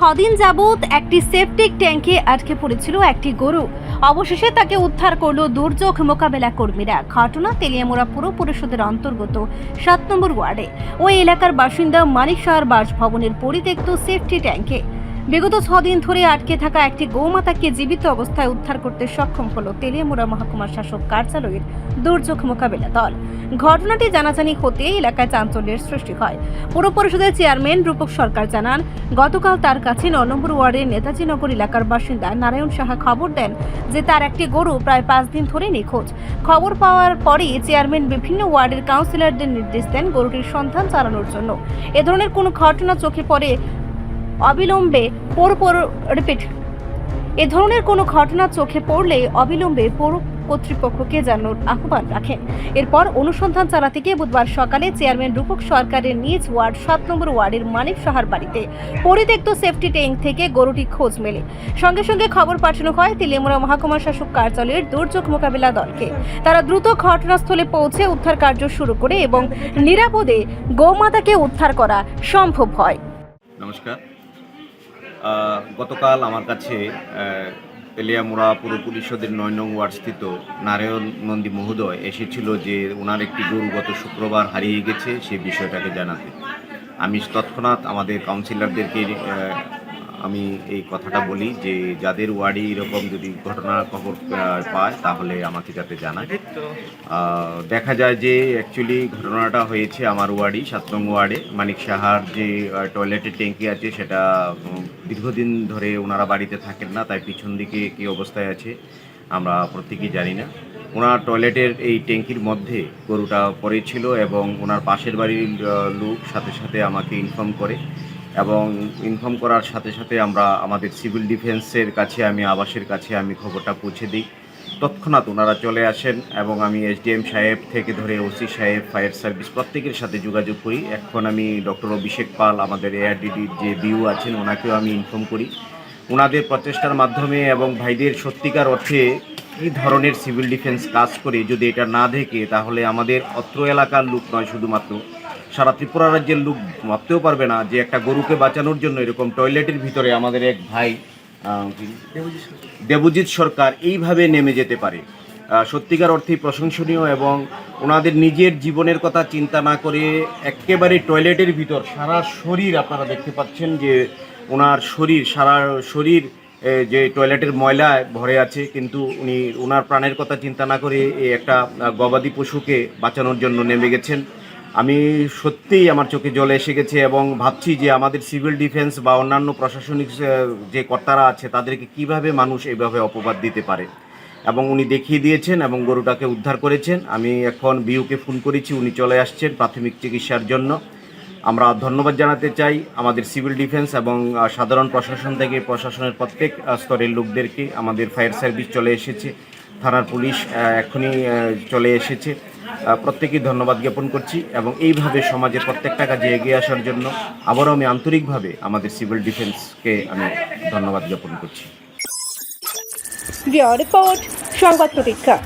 ছদিন যাবৎ একটি সেপটিক ট্যাঙ্কে আটকে পড়েছিল একটি গরু। অবশেষে তাকে উদ্ধার করল দুর্যোগ মোকাবেলা কর্মীরা। ঘটনা তেলিয়ামোড়া পুর পরিষদের অন্তর্গত সাত নম্বর ওয়ার্ডে। ওই এলাকার বাসিন্দা মানিক শাহর বাসভবনের পরিত্যক্ত সেফটি ট্যাঙ্কে বিগত ছদিন ধরে আটকে থাকা একটি গৌমাতাকে জীবিত অবস্থায় উদ্ধার করতে সক্ষম হল তেলিয়ামুড়া মহকুমার শাসক কার্যালয়ের দুর্যোগ মোকাবেলা দল। ঘটনাটি জানাজানি হতে এলাকায় চাঞ্চল্যের সৃষ্টি হয়। পুর পরিষদের চেয়ারম্যান রূপক সরকার জানান, গতকাল তার কাছে ন নম্বর ওয়ার্ডের নেতাজি নগর এলাকার বাসিন্দা নারায়ণ সাহা খবর দেন যে তার একটি গরু প্রায় পাঁচ দিন ধরে নিখোঁজ। খবর পাওয়ার পরই চেয়ারম্যান বিভিন্ন ওয়ার্ডের কাউন্সিলরদের নির্দেশ দেন গরুটির সন্ধান চালানোর জন্য। এ ধরনের কোনো ঘটনা চোখে পড়ে অবিলম্বে পৌর রিপিট। এ ধরনের কোনো ঘটনা চোখে পড়লে অবিলম্বে পৌর কর্তৃপক্ষকে জানানোর আহ্বান রাখেন। এরপর অনুসন্ধান চালাতে গিয়ে বুধবার সকালে চেয়ারম্যান রূপক সরকারের নিজ ওয়ার্ড, সাত নম্বর ওয়ার্ডের মানিক সাহার বাড়িতে পরিত্যক্ত সেফটি ট্যাঙ্ক থেকে গরুটি খোঁজ মেলে। সঙ্গে সঙ্গে খবর পাঠানো হয় তিলিয়ামুড়া মহকুমা শাসক কার্যালয়ের দুর্যোগ মোকাবিলা দলকে। তারা দ্রুত ঘটনাস্থলে পৌঁছে উদ্ধার কার্য শুরু করে এবং নিরাপদে গৌমাতাকে উদ্ধার করা সম্ভব হয়। নমস্কার। গতকাল আমার কাছে তেলিয়া তেলিয়ামুড়া পুর পরিষদের নয় নং ওয়ার্ড স্থিত নারায়ণ নন্দী মহোদয় এসেছিল যে ওনার একটি গরু গত শুক্রবার হারিয়ে গেছে, সে বিষয়টাকে জানাতে। আমি তৎক্ষণাৎ আমাদের কাউন্সিলরদেরকে আমি এই কথাটা বলি যে যাদের ওয়ার্ডে এরকম যদি ঘটনা খবর পায়, তাহলে আমাকে যাতে জানায়। দেখা যায় যে অ্যাকচুয়ালি ঘটনাটা হয়েছে আমার ওয়ার্ডই সাত নং ওয়ার্ডে। মানিক সাহার যে টয়লেটের ট্যাঙ্কি আছে, সেটা দীর্ঘদিন ধরে ওনারা বাড়িতে থাকেন না, তাই পিছন দিকে কী অবস্থায় আছে, আমরা প্রত্যেকেই জানি না। ওনার টয়লেটের এই ট্যাঙ্কির মধ্যে গরুটা পড়েছিল এবং ওনার পাশের বাড়ির লোক সাথে সাথে আমাকে ইনফর্ম করে এবং ইনফর্ম করার সাথে সাথে আমরা আমাদের সিভিল ডিফেন্সের কাছে আমি, আবাসের কাছে আমি খবরটা পৌঁছে দিই। তৎক্ষণাৎ ওনারা চলে আসেন এবং আমি এসডিএম সাহেব থেকে ধরে ওসি সাহেব ফায়ার সার্ভিস প্রত্যেকের সাথে যোগাযোগ করি। এখন আমি ডক্টর অভিষেক পাল, আমাদের এআরডিডির যে বিউ আছেন, ওনাকেও আমি ইনফর্ম করি। ওনাদের প্রচেষ্টার মাধ্যমে এবং ভাইদের সত্যিকার অর্থে কী ধরনের সিভিল ডিফেন্স কাজ করে যদি এটা না দেখে, তাহলে আমাদের অত্র এলাকার লোক নয় শুধুমাত্র। সারা ত্রিপুরা রাজ্যের লোক ভাবতেও পারবে না যে একটা গরুকে বাঁচানোর জন্য এরকম টয়লেটের ভিতরে আমাদের এক ভাই দেবজিৎ সরকার এইভাবে নেমে যেতে পারে। সত্যিকার অর্থেই প্রশংসনীয় এবং ওনাদের নিজের জীবনের কথা চিন্তা না করে একেবারে টয়লেটের ভিতর সারা শরীর আপনারা দেখতে পাচ্ছেন যে ওনার শরীর, সারা শরীর যে টয়লেটের ময়লায় ভরে আছে, কিন্তু উনি, ওনার প্রাণের কথা চিন্তা না করে এই একটা গবাদি পশুকে বাঁচানোর জন্য নেমে গেছেন। আমি সত্যিই আমার চোখে জল এসে গেছে এবং ভাবছি যে আমাদের সিভিল ডিফেন্স বা অন্যান্য প্রশাসনিক যে কর্তারা আছে, তাদেরকে কীভাবে মানুষ এইভাবে অপবাদ দিতে পারে? এবং উনি দেখিয়ে দিয়েছেন এবং গরুটাকে উদ্ধার করেছেন। আমি এখন বিউকে ফোন করেছি, উনি চলে আসছেন প্রাথমিক চিকিৎসার জন্য। আমরা ধন্যবাদ জানাতে চাই আমাদের সিভিল ডিফেন্স এবং সাধারণ প্রশাসন থেকে, প্রশাসনের প্রত্যেক স্তরের লোকদেরকে। আমাদের ফায়ার সার্ভিস চলে এসেছে, থানার পুলিশ এখনই চলে এসেছে। প্রত্যেকেই ধন্যবাদ জ্ঞাপন করছি এবং এইভাবে সমাজের প্রত্যেকটা কাজে এগিয়ে আসার জন্য আবারও আমি আন্তরিকভাবে আমাদের সিভিল ডিফেন্সকে আমি ধন্যবাদ জ্ঞাপন করছি। রিপোর্ট, সংবাদ প্রতীক্ষা।